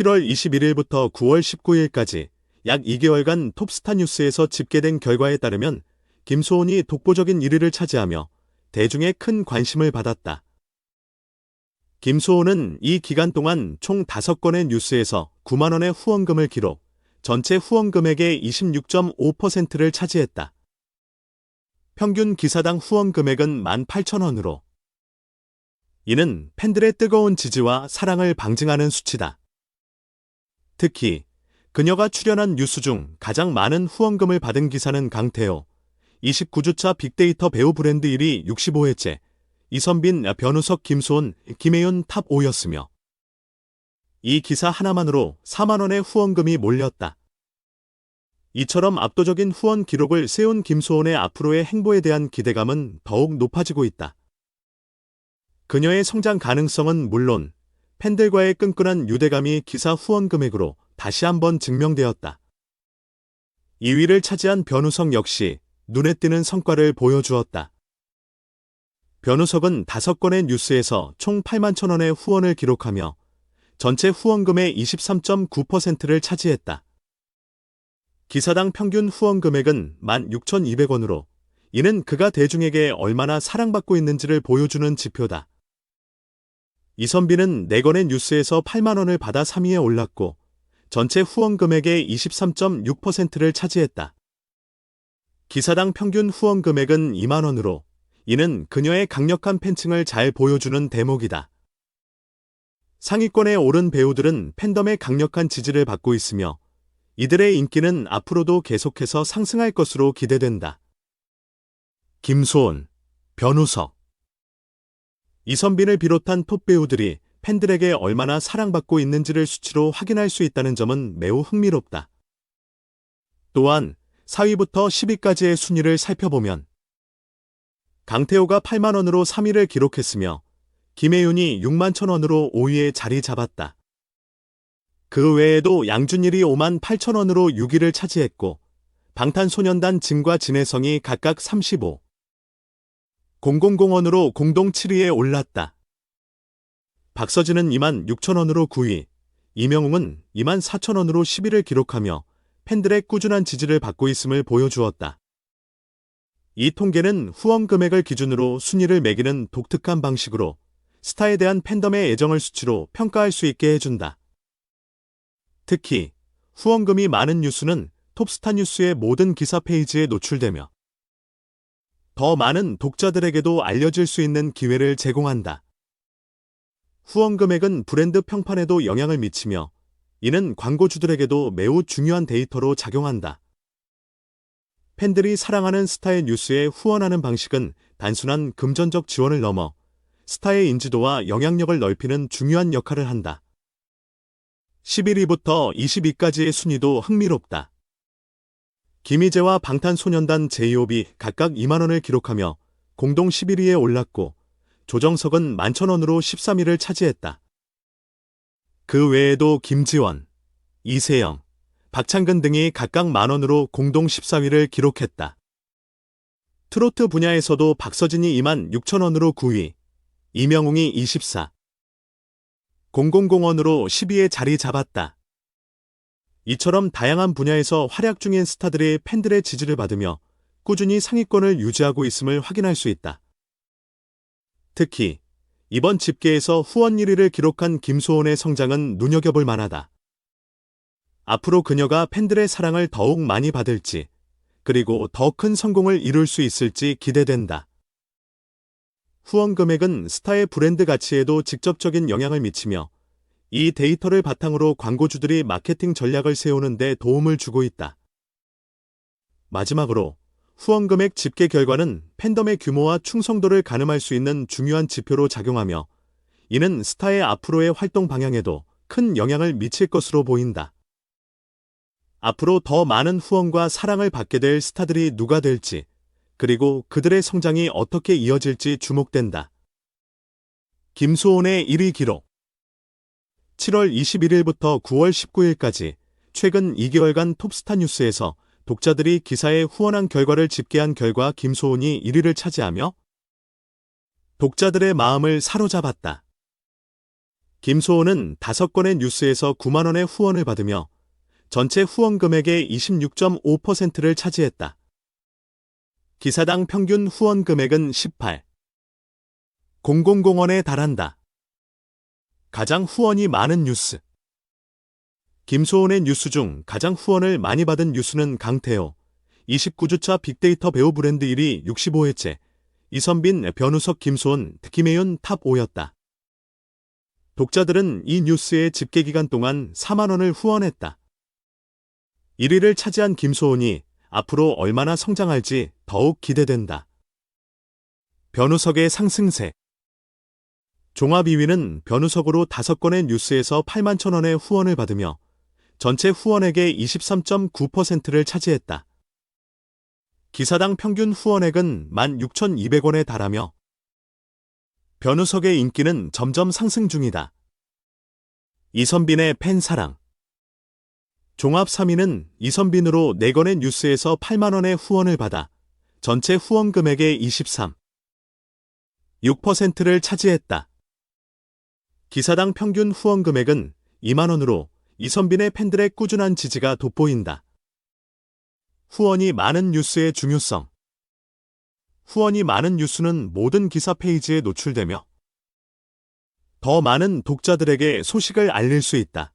7월 21일부터 9월 19일까지 약 2개월간 톱스타 뉴스에서 집계된 결과에 따르면 김소원이 독보적인 1위를 차지하며 대중의 큰 관심을 받았다. 김소원은 이 기간 동안 총 5건의 뉴스에서 9만원의 후원금을 기록, 전체 후원 금액의 26.5%를 차지했다. 평균 기사당 후원 금액은 18,000원으로 이는 팬들의 뜨거운 지지와 사랑을 방증하는 수치다. 특히 그녀가 출연한 뉴스 중 가장 많은 후원금을 받은 기사는 강태호, 29주차 빅데이터 배우 브랜드 1위 65회째, 이선빈, 변우석, 김소은, 김혜윤 탑 5였으며 이 기사 하나만으로 4만원의 후원금이 몰렸다. 이처럼 압도적인 후원 기록을 세운 김소원의 앞으로의 행보에 대한 기대감은 더욱 높아지고 있다. 그녀의 성장 가능성은 물론 팬들과의 끈끈한 유대감이 기사 후원 금액으로 다시 한번 증명되었다. 2위를 차지한 변우석 역시 눈에 띄는 성과를 보여주었다. 변우석은 5건의 뉴스에서 총 8만 천원의 후원을 기록하며 전체 후원금의 23.9%를 차지했다. 기사당 평균 후원 금액은 16,200원으로 이는 그가 대중에게 얼마나 사랑받고 있는지를 보여주는 지표다. 이선비는 4건의 뉴스에서 8만 원을 받아 3위에 올랐고 전체 후원 금액의 23.6%를 차지했다. 기사당 평균 후원 금액은 2만 원으로 이는 그녀의 강력한 팬층을 잘 보여주는 대목이다. 상위권에 오른 배우들은 팬덤의 강력한 지지를 받고 있으며 이들의 인기는 앞으로도 계속해서 상승할 것으로 기대된다. 김소은, 변우석 이선빈을 비롯한 톱 배우들이 팬들에게 얼마나 사랑받고 있는지를 수치로 확인할 수 있다는 점은 매우 흥미롭다. 또한 4위부터 10위까지의 순위를 살펴보면 강태호가 8만원으로 3위를 기록했으며 김혜윤이 6만 천원으로 5위에 자리 잡았다. 그 외에도 양준일이 5만 8천원으로 6위를 차지했고 방탄소년단 진과 진혜성이 각각 35, 000원으로 공동 7위에 올랐다. 박서진은 2만 6천원으로 9위, 이명웅은 2만 4천원으로 10위를 기록하며 팬들의 꾸준한 지지를 받고 있음을 보여주었다. 이 통계는 후원 금액을 기준으로 순위를 매기는 독특한 방식으로 스타에 대한 팬덤의 애정을 수치로 평가할 수 있게 해준다. 특히 후원금이 많은 뉴스는 톱스타 뉴스의 모든 기사 페이지에 노출되며 더 많은 독자들에게도 알려질 수 있는 기회를 제공한다. 후원 금액은 브랜드 평판에도 영향을 미치며 이는 광고주들에게도 매우 중요한 데이터로 작용한다. 팬들이 사랑하는 스타의 뉴스에 후원하는 방식은 단순한 금전적 지원을 넘어 스타의 인지도와 영향력을 넓히는 중요한 역할을 한다. 11위부터 20위까지의 순위도 흥미롭다. 김희재와 방탄소년단 제이홉이 각각 2만원을 기록하며 공동 11위에 올랐고 조정석은 만천원으로 13위를 차지했다. 그 외에도 김지원, 이세영, 박창근 등이 각각 만원으로 공동 14위를 기록했다. 트로트 분야에서도 박서진이 2만 6천원으로 9위, 이명웅이 24, 000원으로 10위에 자리 잡았다. 이처럼 다양한 분야에서 활약 중인 스타들이 팬들의 지지를 받으며 꾸준히 상위권을 유지하고 있음을 확인할 수 있다. 특히 이번 집계에서 후원 1위를 기록한 김소원의 성장은 눈여겨볼 만하다. 앞으로 그녀가 팬들의 사랑을 더욱 많이 받을지, 그리고 더 큰 성공을 이룰 수 있을지 기대된다. 후원 금액은 스타의 브랜드 가치에도 직접적인 영향을 미치며 이 데이터를 바탕으로 광고주들이 마케팅 전략을 세우는 데 도움을 주고 있다. 마지막으로 후원 금액 집계 결과는 팬덤의 규모와 충성도를 가늠할 수 있는 중요한 지표로 작용하며 이는 스타의 앞으로의 활동 방향에도 큰 영향을 미칠 것으로 보인다. 앞으로 더 많은 후원과 사랑을 받게 될 스타들이 누가 될지, 그리고 그들의 성장이 어떻게 이어질지 주목된다. 김소원의 1위 기록 7월 21일부터 9월 19일까지 최근 2개월간 톱스타 뉴스에서 독자들이 기사에 후원한 결과를 집계한 결과 김소은이 1위를 차지하며 독자들의 마음을 사로잡았다. 김소호는 5건의 뉴스에서 9만원의 후원을 받으며 전체 후원 금액의 26.5%를 차지했다. 기사당 평균 후원 금액은 18. 공공공원에 달한다. 가장 후원이 많은 뉴스. 김소원의 뉴스 중 가장 후원을 많이 받은 뉴스는 강태호, 29주차 빅데이터 배우 브랜드 1위 65회째, 이선빈, 변우석, 김소원, 김혜윤 탑 5였다. 독자들은 이 뉴스의 집계 기간 동안 4만 원을 후원했다. 1위를 차지한 김소원이 앞으로 얼마나 성장할지 더욱 기대된다. 변우석의 상승세 종합 2위는 변우석으로 5건의 뉴스에서 8만 천원의 후원을 받으며 전체 후원액의 23.9%를 차지했다. 기사당 평균 후원액은 16,200원에 달하며 변우석의 인기는 점점 상승 중이다. 이선빈의 팬 사랑 종합 3위는 이선빈으로 4건의 뉴스에서 8만원의 후원을 받아 전체 후원 금액의 23. 6%를 차지했다. 기사당 평균 후원 금액은 2만원으로 이선빈의 팬들의 꾸준한 지지가 돋보인다. 후원이 많은 뉴스의 중요성 후원이 많은 뉴스는 모든 기사 페이지에 노출되며 더 많은 독자들에게 소식을 알릴 수 있다.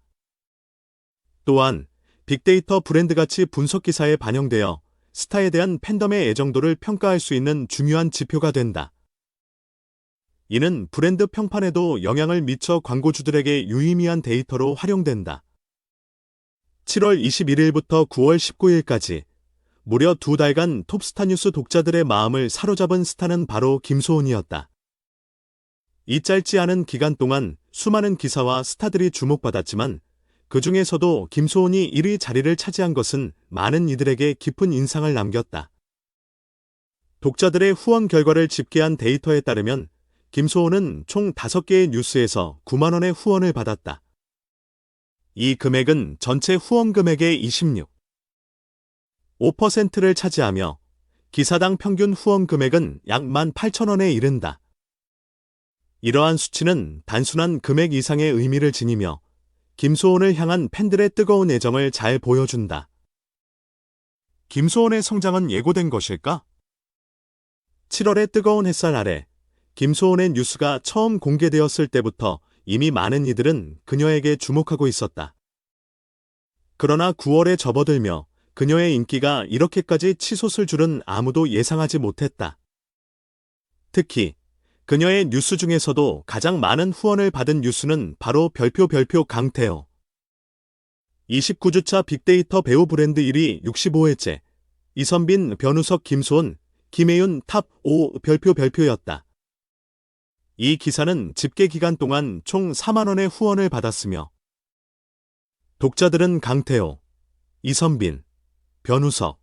또한 빅데이터 브랜드가치 분석 기사에 반영되어 스타에 대한 팬덤의 애정도를 평가할 수 있는 중요한 지표가 된다. 이는 브랜드 평판에도 영향을 미쳐 광고주들에게 유의미한 데이터로 활용된다. 7월 21일부터 9월 19일까지 무려 두 달간 톱스타 뉴스 독자들의 마음을 사로잡은 스타는 바로 김소은이었다. 이 짧지 않은 기간 동안 수많은 기사와 스타들이 주목받았지만 그 중에서도 김소은이 1위 자리를 차지한 것은 많은 이들에게 깊은 인상을 남겼다. 독자들의 후원 결과를 집계한 데이터에 따르면 김소은은 총 5개의 뉴스에서 9만 원의 후원을 받았다. 이 금액은 전체 후원 금액의 26. 5%를 차지하며 기사당 평균 후원 금액은 약 18,000원에 이른다. 이러한 수치는 단순한 금액 이상의 의미를 지니며 김소원을 향한 팬들의 뜨거운 애정을 잘 보여준다. 김소원의 성장은 예고된 것일까? 7월의 뜨거운 햇살 아래 김소원의 뉴스가 처음 공개되었을 때부터 이미 많은 이들은 그녀에게 주목하고 있었다. 그러나 9월에 접어들며 그녀의 인기가 이렇게까지 치솟을 줄은 아무도 예상하지 못했다. 특히 그녀의 뉴스 중에서도 가장 많은 후원을 받은 뉴스는 바로 별표 별표 강태호. 29주차 빅데이터 배우 브랜드 1위 65회째 이선빈, 변우석, 김소은, 김혜윤 탑 5 별표 별표였다. 이 기사는 집계 기간 동안 총 4만원의 후원을 받았으며 독자들은 강태호, 이선빈, 변우석,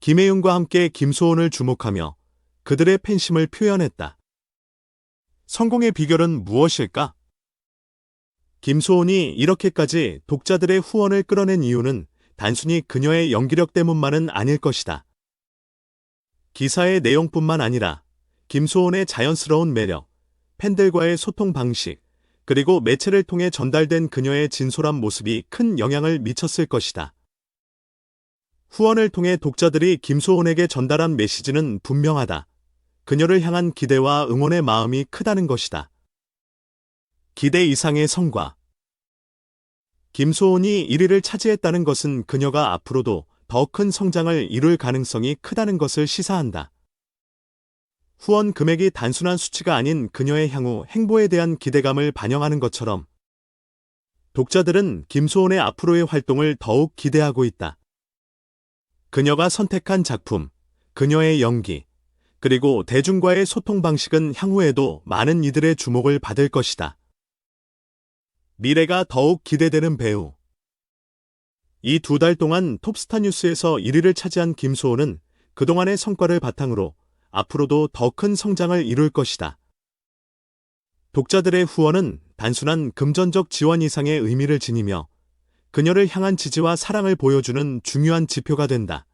김혜윤과 함께 김소원을 주목하며 그들의 팬심을 표현했다. 성공의 비결은 무엇일까? 김소원이 이렇게까지 독자들의 후원을 끌어낸 이유는 단순히 그녀의 연기력 때문만은 아닐 것이다. 기사의 내용뿐만 아니라 김소원의 자연스러운 매력, 팬들과의 소통 방식, 그리고 매체를 통해 전달된 그녀의 진솔한 모습이 큰 영향을 미쳤을 것이다. 후원을 통해 독자들이 김소원에게 전달한 메시지는 분명하다. 그녀를 향한 기대와 응원의 마음이 크다는 것이다. 기대 이상의 성과. 김소원이 1위를 차지했다는 것은 그녀가 앞으로도 더 큰 성장을 이룰 가능성이 크다는 것을 시사한다. 후원 금액이 단순한 수치가 아닌 그녀의 향후 행보에 대한 기대감을 반영하는 것처럼 독자들은 김소원의 앞으로의 활동을 더욱 기대하고 있다. 그녀가 선택한 작품, 그녀의 연기, 그리고 대중과의 소통 방식은 향후에도 많은 이들의 주목을 받을 것이다. 미래가 더욱 기대되는 배우. 이 두 달 동안 톱스타 뉴스에서 1위를 차지한 김소호는 그동안의 성과를 바탕으로 앞으로도 더 큰 성장을 이룰 것이다. 독자들의 후원은 단순한 금전적 지원 이상의 의미를 지니며 그녀를 향한 지지와 사랑을 보여주는 중요한 지표가 된다.